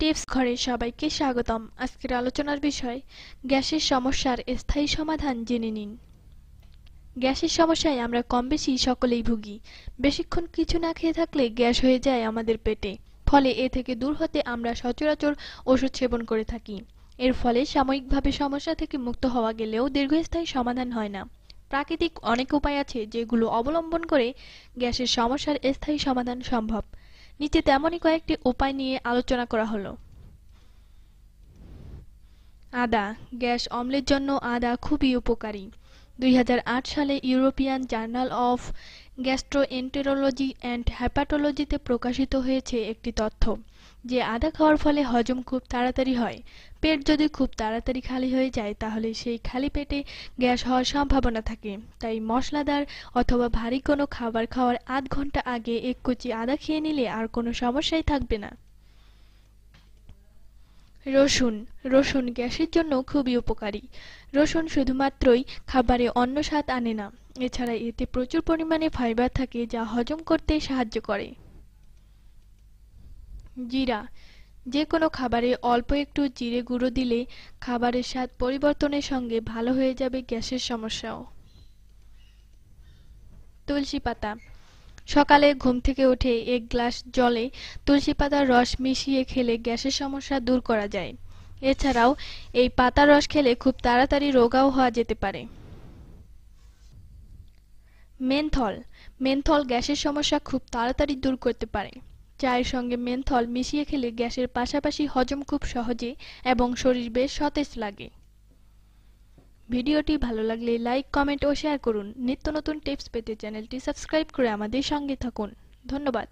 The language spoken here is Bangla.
টিপস ঘরে সবাইকে স্বাগতম। আজকের আলোচনার বিষয়, গ্যাসের সমস্যার স্থায়ী সমাধান জেনে নিন। গ্যাসের সমস্যায় আমরা কম বেশি সকলেই ভুগি। বেশিক্ষণ কিছু না খেয়ে থাকলে গ্যাস হয়ে যায় আমাদের পেটে। ফলে এ থেকে দূর হতে আমরা সচরাচর ওষুধ সেবন করে থাকি। এর ফলে সাময়িকভাবে সমস্যা থেকে মুক্ত হওয়া গেলেও দীর্ঘস্থায়ী সমাধান হয় না। প্রাকৃতিক অনেক উপায় আছে যেগুলো অবলম্বন করে গ্যাসের সমস্যার স্থায়ী সমাধান সম্ভব। নিচে তেমনই কয়েকটি উপায় নিয়ে আলোচনা করা হলো। আদা, গ্যাস অম্লের জন্য আদা খুবই উপকারী। দুই হাজার আট সালে European Journal of Gastroenterology and হ্যাপাটোলজিতে প্রকাশিত হয়েছে একটি তথ্য, যে আদা খাওয়ার ফলে হজম খুব তাড়াতাড়ি হয়। পেট যদি খুব তাড়াতাড়ি খালি হয়ে যায়, তাহলে সেই খালি পেটে গ্যাস হওয়ার সম্ভাবনা থাকে। তাই মশলাদার অথবা ভারী কোনো খাবার খাওয়ার আধ ঘণ্টা আগে এক কুচি আদা খেয়ে নিলে আর কোনো সমস্যাই থাকবে না। রসুন। রসুন গ্যাসের জন্য খুবই উপকারী। রসুন শুধুমাত্রই খাবারে অন্য স্বাদ আনে না। এছাড়া এতে প্রচুর পরিমাণে ফাইবার থাকে যা হজম করতে সাহায্য করে। জিরা। যে কোনো খাবারে অল্প একটু জিরে গুঁড়ো দিলে খাবারের স্বাদ পরিবর্তনের সঙ্গে ভালো হয়ে যাবে গ্যাসের সমস্যাও। তুলসী পাতা। সকালে ঘুম থেকে উঠে এক গ্লাস জলে তুলসী পাতার রস মিশিয়ে খেলে গ্যাসের সমস্যা দূর করা যায়। এছাড়াও, এই পাতার রস খেলে খুব তাড়াতাড়ি রোগাও হওয়া যেতে পারে। মেনথল। মেনথল গ্যাসের সমস্যা খুব তাড়াতাড়ি দূর করতে পারে। চায়ের সঙ্গে মেনথল মিশিয়ে খেলে গ্যাসের পাশাপাশি হজম খুব সহজে এবং শরীর বেশ সতেজ লাগে। ভিডিওটি ভালো লাগলে লাইক, কমেন্ট ও শেয়ার করুন। নিত্য নতুন টিপস পেতে চ্যানেলটি সাবস্ক্রাইব করে আমাদের সঙ্গে থাকুন। ধন্যবাদ।